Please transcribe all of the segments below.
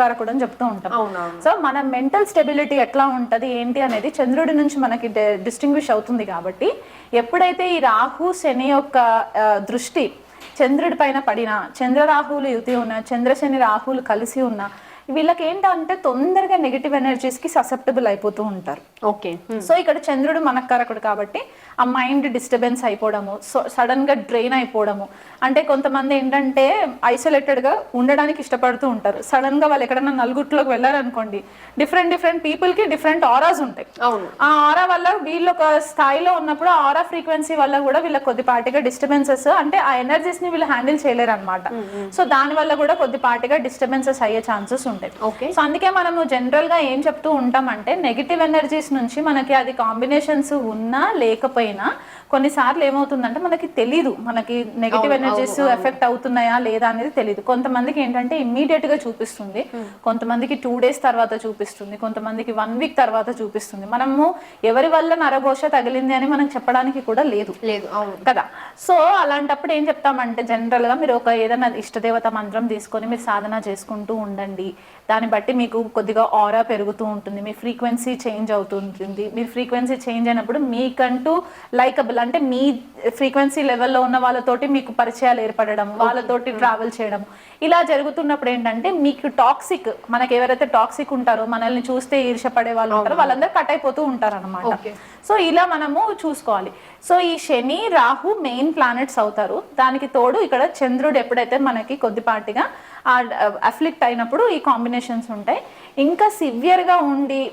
మనకారకుడు అని చెప్తూ ఉంటాం. సో మన మెంటల్ స్టెబిలిటీ ఎట్లా ఉంటది ఏంటి అనేది చంద్రుడి నుంచి మనకి డిస్టింగ్విష్ అవుతుంది కాబట్టి ఎప్పుడైతే ఈ రాహు శని యొక్క దృష్టి చంద్రుడి పైన పడిన చంద్రరాహువులు యుతి ఉన్న చంద్రశని రాహువులు కలిసి ఉన్న వీళ్ళకి ఏంటంటే తొందరగా నెగిటివ్ ఎనర్జీస్కి ససెప్టబుల్ అయిపోతూ ఉంటారు. ఓకే సో ఇక్కడ చంద్రుడు మనకారకుడు కాబట్టి ఆ మైండ్ డిస్టర్బెన్స్ అయిపోవడము సో సడన్గా డ్రైన్ అయిపోవడము. అంటే కొంతమంది ఏంటంటే ఐసోలేటెడ్గా ఉండడానికి ఇష్టపడుతూ ఉంటారు. సడన్గా వాళ్ళు ఎక్కడైనా నలుగుట్లోకి వెళ్ళారనుకోండి డిఫరెంట్ డిఫరెంట్ పీపుల్కి డిఫరెంట్ ఆరాస్ ఉంటాయి. ఆ ఆరా వల్ల వీళ్ళు ఒక స్థాయిలో ఉన్నప్పుడు ఆరా ఫ్రీక్వెన్సీ వల్ల కూడా వీళ్ళకి కొద్దిపాటిగా డిస్టర్బెన్సెస్ అంటే ఆ ఎనర్జీస్ని వీళ్ళు హ్యాండిల్ చేయలేరు అనమాట సో దాని వల్ల కూడా కొద్దిపాటిగా డిస్టర్బెన్సెస్ అయ్యే ఛాన్సెస్ ఉంటాయి. ఓకే. సో అందుకే మనము జనరల్గా ఏం చెప్తూ ఉంటామంటే నెగిటివ్ ఎనర్జీస్ నుంచి మనకి అది కాంబినేషన్స్ ఉన్నా లేకపోయినా కొన్నిసార్లు ఏమవుతుందంటే మనకి తెలీదు. మనకి నెగిటివ్ ఎనర్జీస్ ఎఫెక్ట్ అవుతున్నాయా లేదా అనేది తెలియదు కొంతమందికి ఏంటంటే ఇమ్మీడియట్గా చూపిస్తుంది. కొంతమందికి టూ డేస్ తర్వాత చూపిస్తుంది. కొంతమందికి వన్ వీక్ తర్వాత చూపిస్తుంది. మనము ఎవరి వల్ల నరఘోష తగిలింది అని మనం చెప్పడానికి కూడా లేదు. లేదు అవును. కదా? సో అలాంటప్పుడు ఏం చెప్తామంటే జనరల్గా మీరు ఒక ఏదైనా ఇష్టదేవత మంత్రం తీసుకొని మీరు సాధన చేసుకుంటూ ఉండండి. దాన్ని బట్టి మీకు కొద్దిగా ఆరా పెరుగుతూ ఉంటుంది మీ ఫ్రీక్వెన్సీ చేంజ్ అవుతుంటుంది మీ ఫ్రీక్వెన్సీ చేంజ్ అయినప్పుడు మీకంటూ లైకబుల్ అంటే మీ ఫ్రీక్వెన్సీ లెవెల్లో ఉన్న వాళ్ళతోటి మీకు పరిచయాలు ఏర్పడడం వాళ్ళతోటి ట్రావెల్ చేయడం. ఇలా జరుగుతున్నప్పుడు ఏంటంటే మీకు టాక్సిక్ మనకి ఎవరైతే టాక్సిక్ ఉంటారో మనల్ని చూస్తే ఈర్షపడే వాళ్ళు ఉంటారో వాళ్ళందరూ కట్ అయిపోతూ ఉంటారు అనమాట. సో ఇలా మనము చూసుకోవాలి. సో ఈ శని రాహు మెయిన్ ప్లానెట్స్ అవుతారు. దానికి తోడు ఇక్కడ చంద్రుడు ఎప్పుడైతే మనకి కొద్దిపాటిగా అఫ్లిక్ట్ అయినప్పుడు ఈ కాంబినేషన్స్ ఉంటాయి. ఇంకా సివియర్గా ఉండి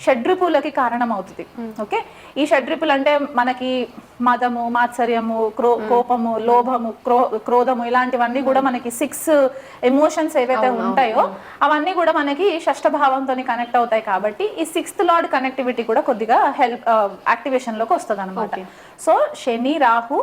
షడ్రిపులకి కారణం అవుతుంది ఓకే? ఈ షడ్రిపులు అంటే మనకి మదము మాత్సర్యము క్రో కోపము లోభము క్రో క్రోధము ఇలాంటివన్నీ కూడా మనకి సిక్స్ ఎమోషన్స్ ఏవైతే ఉంటాయో అవన్నీ కూడా మనకి షష్ఠ భావంతో కనెక్ట్ అవుతాయి కాబట్టి ఈ సిక్స్త్ లార్డ్ కనెక్టివిటీ కూడా కొద్దిగా హెల్ప్ యాక్టివేషన్లోకి వస్తుంది అనమాట సో శని రాహు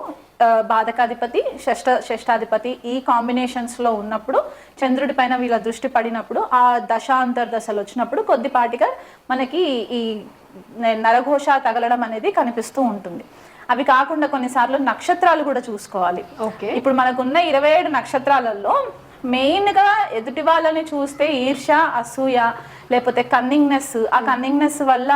బాధకాధిపతి షష్ట షష్టాధిపతి ఈ కాంబినేషన్స్లో ఉన్నప్పుడు చంద్రుడి పైన వీళ్ళ దృష్టి పడినప్పుడు ఆ దశ అంతర్దశలు వచ్చినప్పుడు కొద్దిపాటిగా మనకి ఈ నరఘోష తగలడం అనేది కనిపిస్తూ ఉంటుంది. అవి కాకుండా కొన్నిసార్లు నక్షత్రాలు కూడా చూసుకోవాలి. ఓకే. ఇప్పుడు మనకున్న ఇరవై ఏడు నక్షత్రాలలో మెయిన్గా ఎదుటి వాళ్ళని చూస్తే ఈర్ష అసూయ లేకపోతే కన్నింగ్నెస్ ఆ కన్నింగ్నెస్ వల్ల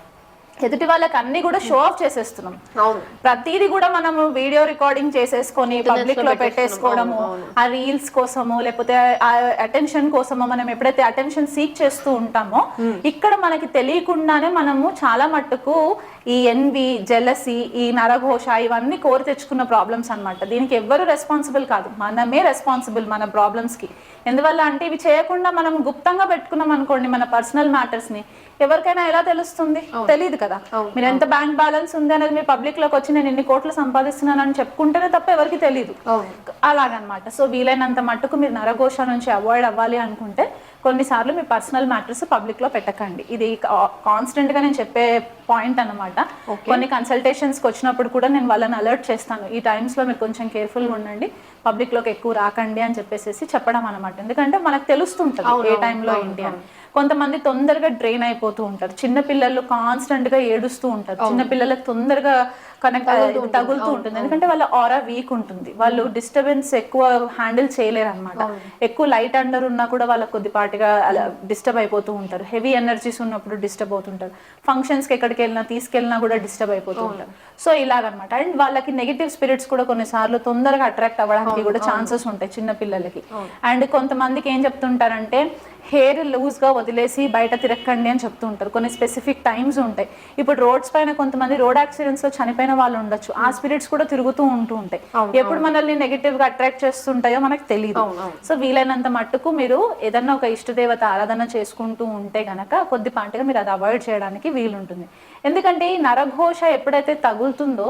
ఎదుటి వాళ్ళకి అన్ని కూడా షో ఆఫ్ చేసేస్తున్నాం. ప్రతిదీ కూడా మనము వీడియో రికార్డింగ్ చేసేసుకొని పబ్లిక్లో పెట్టేసుకోవడము ఆ రీల్స్ కోసము లేకపోతే ఆ అటెన్షన్ కోసము మనం ఎప్పుడైతే అటెన్షన్ సీక్ చేస్తూ ఉంటామో ఇక్కడ మనకి తెలియకుండానే మనము చాలా మట్టుకు ఈ ఎన్వి జెలసి ఈ నరఘోష ఇవన్నీ కోరి తెచ్చుకున్న ప్రాబ్లమ్స్ అన్నమాట. దీనికి ఎవ్వరు రెస్పాన్సిబుల్ కాదు. మనమే రెస్పాన్సిబుల్ మన ప్రాబ్లమ్స్కి. ఎందువల్ల అంటే ఇవి చేయకుండా మనం గుప్తంగా పెట్టుకున్నాం అనుకోండి మన పర్సనల్ మ్యాటర్స్ని ఎవరికైనా ఎలా తెలుస్తుంది? తెలియదు కదా. మీరు ఎంత బ్యాంక్ బ్యాలెన్స్ ఉంది అనేది మీ పబ్లిక్లోకి వచ్చి నేను ఇన్ని కోట్లు సంపాదిస్తున్నాను అని చెప్పుకుంటేనే తప్ప ఎవరికి తెలియదు అలాగనమాట. సో వీలైనంత మట్టుకు మీరు నరఘోష నుంచి అవాయిడ్ అవ్వాలి అనుకుంటే కొన్నిసార్లు మీ పర్సనల్ మ్యాటర్స్ పబ్లిక్లో పెట్టకండి. ఇది కాన్స్టెంట్గా నేను చెప్పే పాయింట్ అన్నమాట. కొన్ని కన్సల్టేషన్స్ వచ్చినప్పుడు కూడా నేను వాళ్ళని అలర్ట్ చేస్తాను. ఈ టైమ్స్లో మీరు కొంచెం కేర్ఫుల్గా ఉండండి. పబ్లిక్లోకి ఎక్కువ రాకండి అని చెప్పేసి చెప్పడం అనమాట ఎందుకంటే మనకు తెలుస్తుంటది ఏ టైంలో ఏంటి అని. కొంతమంది తొందరగా డ్రైన్ అయిపోతూ ఉంటారు. చిన్న పిల్లలు కాన్స్టెంట్గా ఏడుస్తూ ఉంటారు. చిన్న పిల్లలకు తొందరగా కనెక్ట్ తగులుతూ ఉంటుంది. ఎందుకంటే వాళ్ళ ఆరా వీక్ ఉంటుంది. వాళ్ళు డిస్టర్బెన్స్ ఎక్కువ హ్యాండిల్ చేయలేరు అనమాట ఎక్కువ లైట్ అండర్ ఉన్నా కూడా వాళ్ళకి కొద్దిపాటిగా అలా డిస్టర్బ్ అయిపోతూ ఉంటారు. హెవీ ఎనర్జీస్ ఉన్నప్పుడు డిస్టర్బ్ అవుతుంటారు. ఫంక్షన్స్కి ఎక్కడికి వెళ్ళినా తీసుకెళ్ళినా కూడా డిస్టర్బ్ అయిపోతూ ఉంటారు. సో ఇలాగనమాట అండ్ వాళ్ళకి నెగిటివ్ స్పిరిట్స్ కూడా కొన్నిసార్లు తొందరగా అట్రాక్ట్ అవ్వడానికి కూడా ఛాన్సెస్ ఉంటాయి చిన్న పిల్లలకి. అండ్ కొంతమందికి ఏం చెప్తుంటారంటే హెయిర్ లూజ్గా వదిలేసి బయట తిరక్కండి అని చెప్తూ ఉంటారు. కొన్ని స్పెసిఫిక్ టైమ్స్ ఉంటాయి. ఇప్పుడు రోడ్స్ పైన కొంతమంది రోడ్ యాక్సిడెంట్స్లో చనిపోయిన వాళ్ళు ఉండొచ్చు. ఆ స్పిరిట్స్ కూడా తిరుగుతూ ఉంటూ ఉంటాయి. ఎప్పుడు మనల్ని నెగిటివ్గా అట్రాక్ట్ చేస్తుంటాయో మనకు తెలియదు సో వీలైనంత మట్టుకు మీరు ఏదన్నా ఒక ఇష్టదేవత ఆరాధన చేసుకుంటూ ఉంటే గనక కొద్దిపాటిగా మీరు అది అవాయిడ్ చేయడానికి వీలుంటుంది. ఎందుకంటే ఈ నరఘోష ఎప్పుడైతే తగులుతుందో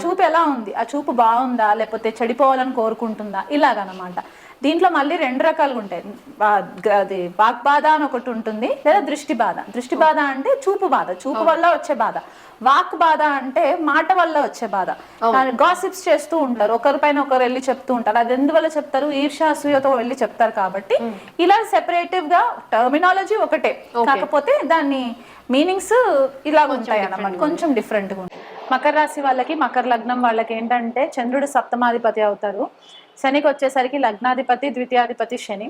చూపు ఎలా ఉంది? ఆ చూపు బాగుందా? లేకపోతే చెడిపోవాలని కోరుకుంటుందా? ఇలాగనమాట. దీంట్లో మళ్ళీ రెండు రకాలుగా ఉంటాయి. అది వాక్ బాధ అని ఒకటి ఉంటుంది లేదా దృష్టి బాధ. దృష్టి బాధ అంటే చూపు బాధ. చూపు వల్ల వచ్చే బాధ. వాక్ బాధ అంటే మాట వల్ల వచ్చే బాధ. గాసిప్స్ చేస్తూ ఉంటారు. ఒకరిపైన ఒకరు వెళ్ళి చెప్తూ ఉంటారు. అది ఎందువల్ల చెప్తారు? ఈర్ష్య అసూయతో వెళ్ళి చెప్తారు కాబట్టి. ఇలా సెపరేటివ్గా టర్మినాలజీ ఒకటే. కాకపోతే దాన్ని మీనింగ్స్ ఇలా ఉంటాయి అన్నమాట కొంచెం డిఫరెంట్గా ఉంటాయి. మకర రాశి వాళ్ళకి మకర లగ్నం వాళ్ళకి ఏంటంటే చంద్రుడు సప్తమాధిపతి అవుతారు. శనికి వచ్చేసరికి లగ్నాధిపతి ద్వితీయాధిపతి శని.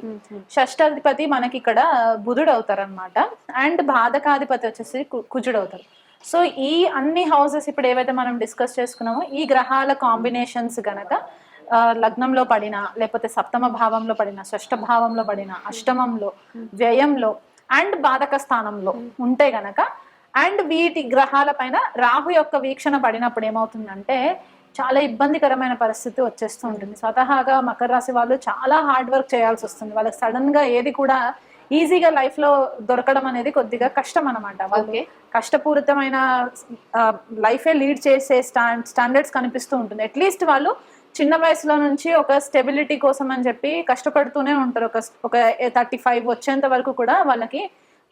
షష్టాధిపతి మనకి ఇక్కడ బుధుడు అవుతారు అనమాట అండ్ బాధకాధిపతి వచ్చేసి కుజుడు అవుతారు. సో ఈ అన్ని హౌసెస్ ఇప్పుడు ఏవైతే మనం డిస్కస్ చేసుకున్నామో ఈ గ్రహాల కాంబినేషన్స్ గనక లగ్నంలో పడిన లేకపోతే సప్తమ భావంలో పడిన షష్ఠ భావంలో పడిన అష్టమంలో వ్యయంలో అండ్ బాధక స్థానంలో ఉంటే గనక అండ్ వీటి గ్రహాల పైన రాహు యొక్క వీక్షణ పడినప్పుడు ఏమవుతుందంటే చాలా ఇబ్బందికరమైన పరిస్థితి వచ్చేస్తూ ఉంటుంది. స్వతహాగా మకర రాశి వాళ్ళు చాలా హార్డ్ వర్క్ చేయాల్సి వస్తుంది. వాళ్ళకి సడన్గా ఏది కూడా ఈజీగా లైఫ్లో దొరకడం అనేది కొద్దిగా కష్టం అనమాట వాళ్ళు Okay. కష్టపూరితమైన లైఫే లీడ్ చేసే స్టాండ్ స్టాండర్డ్స్ కనిపిస్తూ ఉంటుంది. అట్లీస్ట్ వాళ్ళు చిన్న వయసులో నుంచి ఒక స్టెబిలిటీ కోసం అని చెప్పి కష్టపడుతూనే ఉంటారు. ఒక ఒక థర్టీ ఫైవ్ వచ్చేంత వరకు కూడా వాళ్ళకి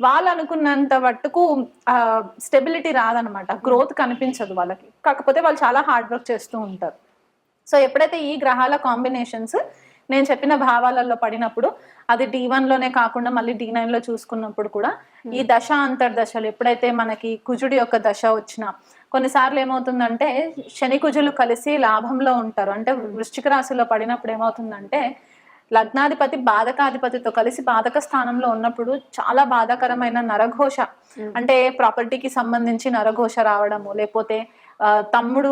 వాళ్ళు అనుకున్నంత మట్టుకు స్టెబిలిటీ రాదనమాట గ్రోత్ కనిపించదు వాళ్ళకి. కాకపోతే వాళ్ళు చాలా హార్డ్ వర్క్ చేస్తూ ఉంటారు. సో ఎప్పుడైతే ఈ గ్రహాల కాంబినేషన్స్ నేను చెప్పిన భావాలలో పడినప్పుడు అది డి లోనే కాకుండా మళ్ళీ డి లో చూసుకున్నప్పుడు కూడా ఈ దశ అంతర్దశలు ఎప్పుడైతే మనకి కుజుడి యొక్క దశ వచ్చిన కొన్నిసార్లు ఏమవుతుందంటే శని కుజులు కలిసి లాభంలో ఉంటారు. అంటే వృశ్చిక రాశిలో పడినప్పుడు ఏమవుతుందంటే లగ్నాధిపతి బాధకాధిపతితో కలిసి బాధక స్థానంలో ఉన్నప్పుడు చాలా బాధాకరమైన నరఘోష. అంటే ప్రాపర్టీకి సంబంధించి నరఘోష రావడము లేకపోతే తమ్ముడు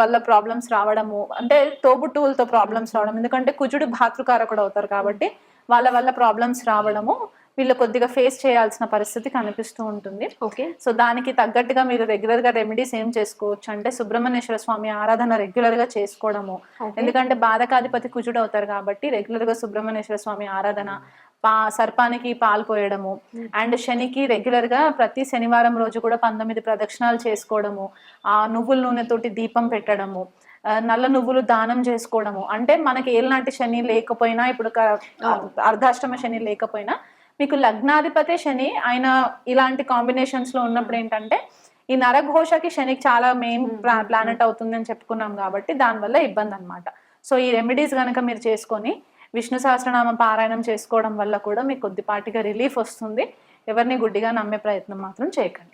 వల్ల ప్రాబ్లమ్స్ రావడము అంటే తోబుట్టువులతో ప్రాబ్లమ్స్ రావడం. ఎందుకంటే కుజుడు భాతృకారకుడు అవుతారు కాబట్టి వాళ్ళ వల్ల ప్రాబ్లమ్స్ రావడము వీళ్ళు కొద్దిగా ఫేస్ చేయాల్సిన పరిస్థితి కనిపిస్తూ ఉంటుంది. ఓకే సో దానికి తగ్గట్టుగా మీరు రెగ్యులర్గా రెమెడీస్ ఏం చేసుకోవచ్చు? అంటే సుబ్రహ్మణ్యేశ్వర స్వామి ఆరాధన రెగ్యులర్గా చేసుకోవడము. ఎందుకంటే బాధకాధిపతి కుజుడు అవుతారు కాబట్టి రెగ్యులర్గా సుబ్రహ్మణ్యేశ్వర స్వామి ఆరాధన పా సర్పానికి పాలు పోయడము. అండ్ శనికి రెగ్యులర్గా ప్రతి శనివారం రోజు కూడా పంతొమ్మిది ప్రదక్షిణాలు చేసుకోవడము. ఆ నువ్వుల నూనెతోటి దీపం పెట్టడము. నల్ల నువ్వులు దానం చేసుకోవడము. అంటే మనకి ఏలినాటి శని లేకపోయినా ఇప్పుడు క- అర్ధాష్టమ శని లేకపోయినా మీకు లగ్నాధిపతి శని ఆయన ఇలాంటి కాంబినేషన్స్లో ఉన్నప్పుడు ఏంటంటే ఈ నరఘోషకి శనికి చాలా మెయిన్ ప్లానెట్ అవుతుంది అని చెప్పుకున్నాం కాబట్టి దానివల్ల ఇబ్బంది అనమాట సో ఈ రెమెడీస్ కనుక మీరు చేసుకొని విష్ణు సహస్రనామ పారాయణం చేసుకోవడం వల్ల కూడా మీకు కొద్దిపాటిగా రిలీఫ్ వస్తుంది. ఎవరిని గుడ్డిగా నమ్మే ప్రయత్నం మాత్రం చేయకండి.